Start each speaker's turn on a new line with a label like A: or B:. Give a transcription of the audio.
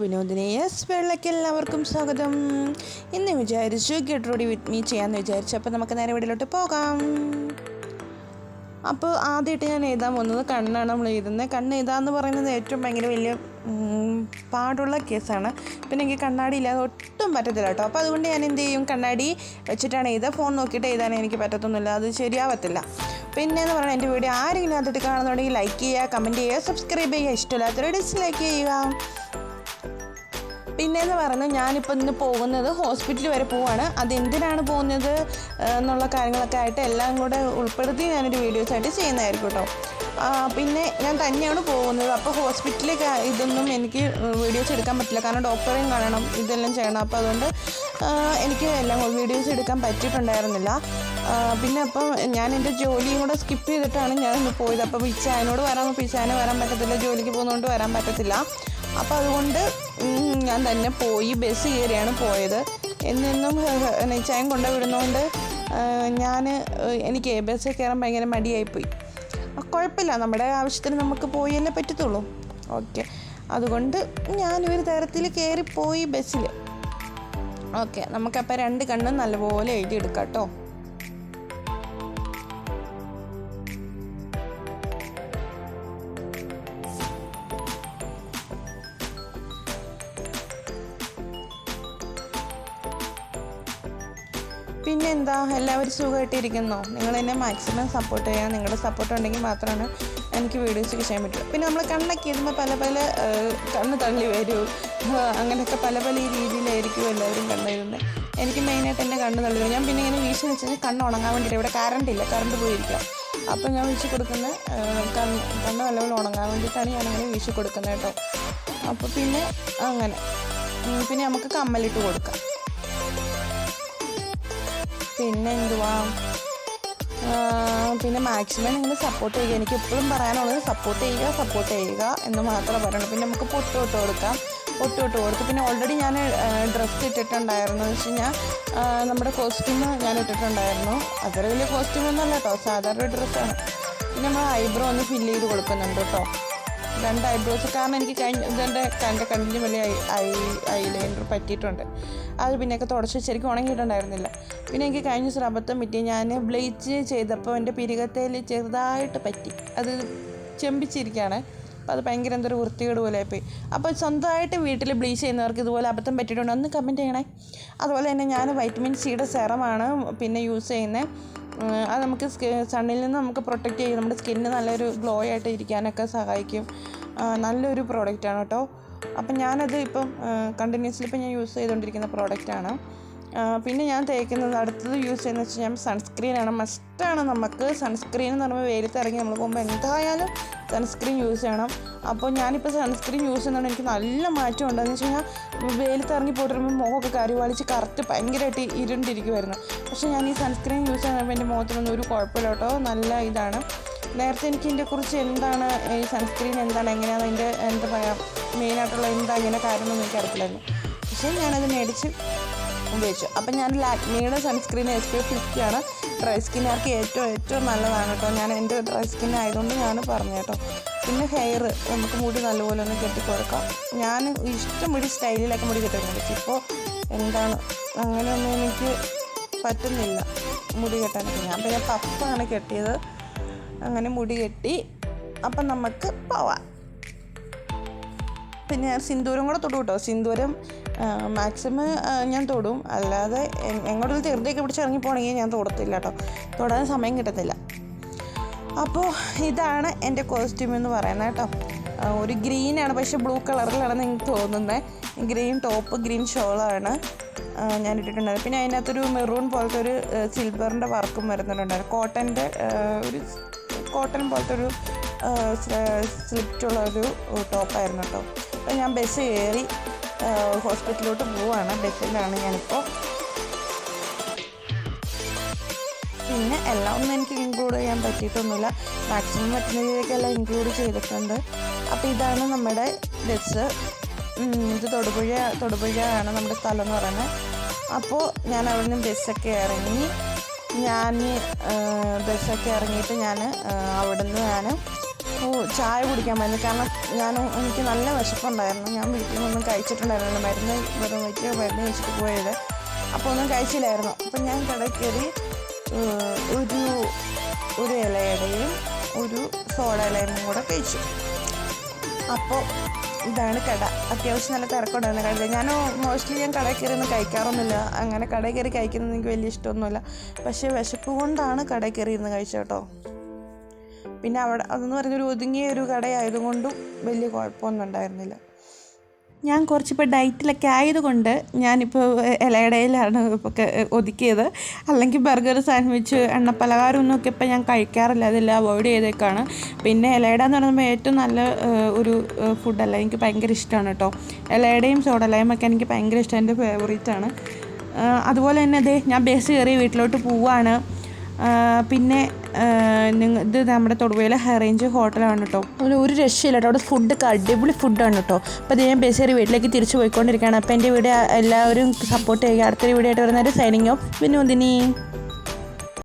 A: വിനോദിനെ S വെള്ളയ്ക്ക് എല്ലാവർക്കും സ്വാഗതം. ഇന്ന് വിചാരിച്ചു ഗെറ്റ് റോഡി വിത്ത് മീ ചെയ്യാമെന്ന് വിചാരിച്ചു. അപ്പോൾ നമുക്ക് നേരെ വീട്ടിലോട്ട് പോകാം. അപ്പോൾ ആദ്യമായിട്ട് ഞാൻ എഴുതാൻ പോകുന്നത് കണ്ണാണ് നമ്മൾ എഴുതുന്നത് കണ്ണ് എഴുതാന്ന് പറയുന്നത് ഏറ്റവും ഭയങ്കര വലിയ പാടുള്ള കേസാണ്. പിന്നെ എനിക്ക് കണ്ണാടി ഇല്ലാതെ ഒട്ടും പറ്റത്തില്ല കേട്ടോ. അപ്പോൾ അതുകൊണ്ട് ഞാൻ എന്ത് ചെയ്യും? കണ്ണാടി വെച്ചിട്ടാണ് എഴുതുക. ഫോൺ നോക്കിയിട്ട് എഴുതാൻ എനിക്ക് പറ്റത്തൊന്നുമില്ല. അത് ശരിയാവത്തില്ല. പിന്നെ എന്ന് പറഞ്ഞാൽ എന്റെ വീഡിയോ ആരെങ്കിലും അതിട്ട് കാണുന്നുണ്ടെങ്കിൽ ലൈക്ക് ചെയ്യുക കമന്റ് ചെയ്യുക സബ്സ്ക്രൈബ് ചെയ്യുക. ഇഷ്ടമില്ലാത്തവരെ ഡിസ്ലൈക്ക് ചെയ്യുക. പിന്നെന്ന് പറയുന്നത് ഞാനിപ്പോൾ ഇന്ന് പോകുന്നത് ഹോസ്പിറ്റലിൽ വരെ പോവാണ്. അതെന്തിനാണ് പോകുന്നത് എന്നുള്ള കാര്യങ്ങളൊക്കെ ആയിട്ട് എല്ലാം കൂടെ ഉൾപ്പെടുത്തി ഞാനൊരു വീഡിയോസായിട്ട് ചെയ്യുന്നതായിരിക്കും കേട്ടോ. പിന്നെ ഞാൻ തന്നെയാണ് പോകുന്നത്. അപ്പോൾ ഹോസ്പിറ്റലിൽ ഇതൊന്നും എനിക്ക് വീഡിയോസ് എടുക്കാൻ പറ്റില്ല. കാരണം ഡോക്ടറെയും കാണണം ഇതെല്ലാം ചെയ്യണം. അപ്പോൾ അതുകൊണ്ട് എനിക്ക് എല്ലാം വീഡിയോസ് എടുക്കാൻ പറ്റിയിട്ടുണ്ടായിരുന്നില്ല. പിന്നെ അപ്പം ഞാൻ എന്റെ ജോലിയും കൂടെ സ്കിപ്പ് ചെയ്തിട്ടാണ് ഞാൻ ഇന്ന് പോയത്. അപ്പോൾ പിച്ചായനോട് വരാൻ പിച്ചായന് വരാൻ പറ്റത്തില്ല ജോലിക്ക് പോകുന്നതുകൊണ്ട് വരാൻ പറ്റത്തില്ല. അപ്പോൾ അതുകൊണ്ട് ഞാൻ തന്നെ പോയി ബസ് കയറിയാണ് പോയത്. എന്നെന്നും നെച്ചായം കൊണ്ടുവിടുന്നതുകൊണ്ട് ഞാൻ എനിക്ക് ബസ്സിൽ കയറാൻ ഭയങ്കര മടിയായിപ്പോയി കുഴപ്പമില്ല നമ്മുടെ ആവശ്യത്തിന് നമുക്ക് പോയല്ലേ പറ്റത്തുള്ളൂ. ഓക്കെ അതുകൊണ്ട് ഞാനൊരു തരത്തിൽ കയറിപ്പോയി ബസ്സിൽ ഓക്കെ നമുക്കപ്പോൾ രണ്ട് കണ്ണും നല്ലപോലെ എഴുതിയെടുക്കാം കേട്ടോ. പിന്നെന്താ എല്ലാവരും സുഖമായിട്ടിരിക്കുന്നോ. നിങ്ങൾ എന്നെ മാക്സിമം സപ്പോർട്ട് ചെയ്യുക നിങ്ങളുടെ സപ്പോർട്ട് ഉണ്ടെങ്കിൽ മാത്രമാണ് എനിക്ക് വീഡിയോസ് ചെയ്യാൻ പറ്റും. പിന്നെ നമ്മൾ കണ്ണൊക്കെ ഇടുമ്പോൾ പല പല കണ്ണ് തള്ളി വരും. അങ്ങനെയൊക്കെ പല പല രീതിയിലായിരിക്കും എല്ലാവരും കണ്ണെഴുതുന്നത് എനിക്ക് മെയിനായിട്ട് എന്റെ കണ്ണ് തള്ളി വരും. ഞാൻ പിന്നെ ഇങ്ങനെ വീശി വെച്ച് കഴിഞ്ഞാൽ കണ്ണ് ഉണങ്ങാൻ വേണ്ടിയിട്ട് ഇവിടെ കറണ്ട് ഇല്ല കറണ്ട് പോയിരിക്കാം അപ്പോൾ ഞാൻ വീശി കൊടുക്കുന്ന കണ്ണ് കണ്ണ് നല്ലപോലെ ഉണങ്ങാൻ വേണ്ടിയിട്ടാണ് ഞാനങ്ങനെ വീശി കൊടുക്കുന്നത് കേട്ടോ. അപ്പോൾ പിന്നെ അങ്ങനെ. പിന്നെ നമുക്ക് കമ്മലിട്ട് കൊടുക്കാം. പിന്നെ എന്തുവാ? പിന്നെ മാക്സിമം നിങ്ങൾ സപ്പോർട്ട് ചെയ്യുക. എനിക്ക് എപ്പോഴും പറയാനുള്ളത് സപ്പോർട്ട് ചെയ്യുക സപ്പോർട്ട് ചെയ്യുക എന്ന് മാത്രമേ പറയുള്ളൂ. പിന്നെ നമുക്ക് പൊട്ട് തൊട്ട് കൊടുക്കാം. പൊട്ട് തൊട്ട് കൊടുത്ത് പിന്നെ ഓൾറെഡി ഞാൻ ഡ്രസ്സ് ഇട്ടിട്ടുണ്ടായിരുന്നു. എന്ന് വെച്ച് കഴിഞ്ഞാൽ നമ്മുടെ കോസ്റ്റ്യൂം ഞാൻ ഇട്ടിട്ടുണ്ടായിരുന്നു. അത്ര വലിയ കോസ്റ്റ്യൂം ഒന്നും അല്ല കേട്ടോ. സാധാരണ ഡ്രസ്സാണ് പിന്നെ നമ്മൾ ഐബ്രോ ഒന്ന് ഫില്ല് ചെയ്ത് കൊടുക്കുന്നുണ്ട് കേട്ടോ. രണ്ട് ഐബ്രോസ് കാരണം എനിക്ക് കഴിഞ്ഞ ഇതെന്റെ എന്റെ കണ്ണിന് വലിയ ഐ ഐ ലൈനർ പറ്റിയിട്ടുണ്ട്. അത് പിന്നെയൊക്കെ തുടച്ച് ശരിക്കും ഉണങ്ങിയിട്ടുണ്ടായിരുന്നില്ല. പിന്നെ എനിക്ക് കഴിഞ്ഞ ദിവസം അബദ്ധം പറ്റി. ഞാൻ ബ്ലീച്ച് ചെയ്തപ്പോൾ എന്റെ പിരികത്തേൽ ചെറുതായിട്ട് പറ്റി. അത് ചെമ്പിച്ചിരിക്കുകയാണ്. അപ്പോൾ അത് ഭയങ്കര എന്തൊരു വൃത്തികേട് പോലെ പോയി അപ്പോൾ സ്വന്തമായിട്ട് വീട്ടിൽ ബ്ലീച്ച് ചെയ്യുന്നവർക്ക് ഇതുപോലെ അബദ്ധം പറ്റിയിട്ടുണ്ട്? ഒന്ന് കമന്റ് ചെയ്യണേ. അതുപോലെ തന്നെ ഞാൻ വൈറ്റമിൻ സിയുടെ സെറമാണ് പിന്നെ യൂസ് ചെയ്യുന്നത് അത് നമുക്ക് സണ്ണിൽ നിന്ന് നമുക്ക് പ്രൊട്ടക്റ്റ് ചെയ്യും നമ്മുടെ സ്കിന്ന് നല്ലൊരു ഗ്ലോ ആയിട്ട് ഇരിക്കാനൊക്കെ സഹായിക്കും. നല്ലൊരു പ്രോഡക്റ്റാണ് കേട്ടോ. അപ്പം ഞാനത് ഇപ്പം കണ്ടിന്യൂസ്ലി ഇപ്പം ഞാൻ യൂസ് ചെയ്തുകൊണ്ടിരിക്കുന്ന പ്രോഡക്റ്റാണ് പിന്നെ ഞാൻ തേക്കുന്നത് അടുത്തത് യൂസ് ചെയ്യുന്നത് വെച്ച് കഴിഞ്ഞാൽ സൺസ്ക്രീനാണ് മസ്റ്റാണ് നമുക്ക് സൺസ്ക്രീൻ എന്ന് പറയുമ്പോൾ വെയിലത്ത് ഇറങ്ങി നമ്മൾ പോകുമ്പോൾ എന്തായാലും സൺസ്ക്രീൻ യൂസ് ചെയ്യണം. അപ്പോൾ ഞാനിപ്പോൾ സൺസ്ക്രീൻ യൂസ് ചെയ്യുന്നതുകൊണ്ട് എനിക്ക് നല്ല മാറ്റം ഉണ്ടെന്ന് വെച്ച് കഴിഞ്ഞാൽ വെയിലത്ത് ഇറങ്ങി പോയിട്ട് വരുമ്പോൾ മുഖമൊക്കെ കരിവാളിച്ച് കറുത്ത് ഭയങ്കരമായിട്ട് ഇരുണ്ടിരിക്കുമായിരുന്നു പക്ഷേ ഞാൻ ഈ സൺസ്ക്രീൻ യൂസ് ചെയ്യുമ്പോൾ എന്റെ മുഖത്തിനൊന്നും ഒരു കുഴപ്പമില്ല കേട്ടോ. നല്ല ഇതാണ്. നേരത്തെ എനിക്ക് ഇതിന്റെ കുറിച്ച് എന്താണ് ഈ സൺസ്ക്രീൻ എന്താണ് എങ്ങനെയാണ് അതിന്റെ എന്താ പറയുക മെയിനായിട്ടുള്ള എന്താ ഇങ്ങനെ കാര്യമൊന്നും എനിക്ക് അറിയില്ലായിരുന്നു പക്ഷേ ഞാനത് മേടിച്ച് ഉപയോഗിച്ചു അപ്പം ഞാൻ ലാക്മിയുടെ sunscreen S P F fifty ആണ് ഡ്രൈ സ്കിന്നുകാർക്ക് ഏറ്റവും ഏറ്റവും നല്ലതാണ് കേട്ടോ. ഞാൻ എന്റെ ഡ്രൈ സ്കിൻ ആയതുകൊണ്ട് ഞാൻ പറഞ്ഞു കേട്ടോ. പിന്നെ ഹെയർ നമുക്ക് മുടി നല്ലപോലെ ഒന്ന് കെട്ടിക്കൊടുക്കാം ഞാൻ ഇഷ്ടം മുടി സ്റ്റൈലിലൊക്കെ മുടി കെട്ടുന്നുണ്ട് ഇപ്പോൾ എന്താണ് അങ്ങനെയൊന്നും എനിക്ക് പറ്റുന്നില്ല മുടി കെട്ടാനൊക്കെ. ഞാൻ പിന്നെ പപ്പാണ് കെട്ടിയത്. അങ്ങനെ മുടി കെട്ടി. അപ്പം നമുക്ക് പോവാം. പിന്നെ ഞാൻ സിന്ദൂരം കൂടെ തൊട്ടു കേട്ടോ. സിന്ദൂരം മാക്സിമം ഞാൻ തൊടും. അല്ലാതെ എങ്ങോട്ടും ചെറുതൊക്കെ പിടിച്ച് ഇറങ്ങി പോകണമെങ്കിൽ ഞാൻ തൊടത്തില്ല കേട്ടോ. തൊടാൻ സമയം കിട്ടത്തില്ല. അപ്പോൾ ഇതാണ് എന്റെ കോസ്റ്റ്യൂം എന്ന് പറയുന്നത് കേട്ടോ. ഒരു ഗ്രീനാണ് പക്ഷെ ബ്ലൂ കളറിലാണ് നിങ്ങൾക്ക് തോന്നുന്നത് ഗ്രീൻ ടോപ്പ് ഗ്രീൻ ഷോളാണ് ഞാൻ ഇട്ടിട്ടുണ്ടത് പിന്നെ അതിനകത്തൊരു മെറൂൺ പോലത്തെ ഒരു സിൽവറിന്റെ വർക്കും വരുന്നുണ്ടായിരുന്നു. കോട്ടന്റെ ഒരു കോട്ടൺ പോലത്തെ ഒരു സ്ലിറ്റുള്ള ഒരു ടോപ്പായിരുന്നു കേട്ടോ. അപ്പോൾ ഞാൻ ബസ് കയറി ഹോസ്പിറ്റലിലോട്ട് പോവാണ്. ബസ്സിലാണ് ഞാനിപ്പോൾ പിന്നെ എല്ലാം ഒന്നും എനിക്ക് ഇൻക്ലൂഡ് ചെയ്യാൻ പറ്റിയിട്ടൊന്നുമില്ല. മാക്സിമം പറ്റുന്ന എല്ലാം ഇൻക്ലൂഡ് ചെയ്തിട്ടുണ്ട്. അപ്പോൾ ഇതാണ് നമ്മുടെ ബസ് ഇത് തൊടുപുഴ തൊടുപുഴയാണ് നമ്മുടെ സ്ഥലം എന്ന് പറയുന്നത്. അപ്പോൾ ഞാൻ അവിടെ നിന്ന് ബസ്സൊക്കെ ഇറങ്ങി ഞാൻ ബസ്സൊക്കെ ഇറങ്ങിയിട്ട് ഞാൻ അവിടെ നിന്ന് ഞാൻ ചായ കുടിക്കാൻ മരുന്ന് കാരണം ഞാൻ എനിക്ക് നല്ല വിശപ്പുണ്ടായിരുന്നു. ഞാൻ വീട്ടിൽ നിന്നൊന്നും കഴിച്ചിട്ടുണ്ടായിരുന്നു മരുന്ന് വെറും വയ്ക്കുക മരുന്ന് വെച്ചിട്ട് പോയത്. അപ്പോൾ ഒന്നും കഴിച്ചില്ലായിരുന്നു. അപ്പം ഞാൻ കടയിൽ ഒരു ഒരു ഇലയുടെയും ഒരു സോഡ ഇലയും കൂടെ കഴിച്ചു. അപ്പോൾ ഇതാണ് കട. അത്യാവശ്യം നല്ല തിരക്കുണ്ടായിരുന്നു കടയിൽ. ഞാൻ മോസ്റ്റ്ലി ഞാൻ കടയിൽ കയറി ഒന്നും കഴിക്കാറൊന്നുമില്ല. അങ്ങനെ കടയിൽ കയറി കഴിക്കുന്നത് എനിക്ക് വലിയ ഇഷ്ടമൊന്നുമില്ല. പക്ഷേ വിശപ്പ് കൊണ്ടാണ് കടയിൽ കയറി ഇരുന്ന് കഴിച്ചത് കേട്ടോ. പിന്നെ അവിടെ അതെന്ന് പറഞ്ഞൊരു ഒതുങ്ങിയ ഒരു കടയായതുകൊണ്ടും വലിയ കുഴപ്പമൊന്നും ഉണ്ടായിരുന്നില്ല. ഞാൻ കുറച്ചിപ്പോൾ ഡയറ്റിലൊക്കെ ആയതുകൊണ്ട് ഞാനിപ്പോൾ ഇലയിടയിലാണ് ഇപ്പോൾ ഒതുക്കിയത്. അല്ലെങ്കിൽ ബർഗർ സാൻഡ്വിച്ച് എണ്ണപ്പലഹാരം ഒന്നും ഒക്കെ ഇപ്പം ഞാൻ കഴിക്കാറില്ല. അതെല്ലാം അവോയ്ഡ് ചെയ്തേക്കാണ്. പിന്നെ ഇലയിട എന്ന് പറയുമ്പോൾ ഏറ്റവും നല്ല ഒരു ഫുഡല്ല. എനിക്ക് ഭയങ്കര ഇഷ്ടമാണ് കേട്ടോ. ഇലയുടെയും സോഡലയും ഒക്കെ എനിക്ക് ഭയങ്കര ഇഷ്ടം. എന്റെ ഫേവറേറ്റ് ആണ്. അതുപോലെ തന്നെ അതെ ഞാൻ ബസ് കയറി വീട്ടിലോട്ട് പോവാണ്. പിന്നെ ഇത് നമ്മുടെ തൊടുപുഴയിലെ ഹൈറേഞ്ച് ഹോട്ടലാണ് കേട്ടോ അതിൽ ഒരു രക്ഷയില്ല കേട്ടോ അവിടെ ഫുഡൊക്കെ അടിപൊളി ഫുഡാണ് കേട്ടോ അപ്പോൾ അത് ഞാൻ ബേസേറി വീട്ടിലേക്ക് തിരിച്ചു പോയിക്കൊണ്ടിരിക്കുകയാണ്. അപ്പോൾ എന്റെ വീഡിയോ എല്ലാവരും സപ്പോർട്ട് ചെയ്യുക. അടുത്തൊരു വീഡിയോ ആയിട്ട് വരുന്നവർ സൈനിങ് ഓഫ് വിനോദിനി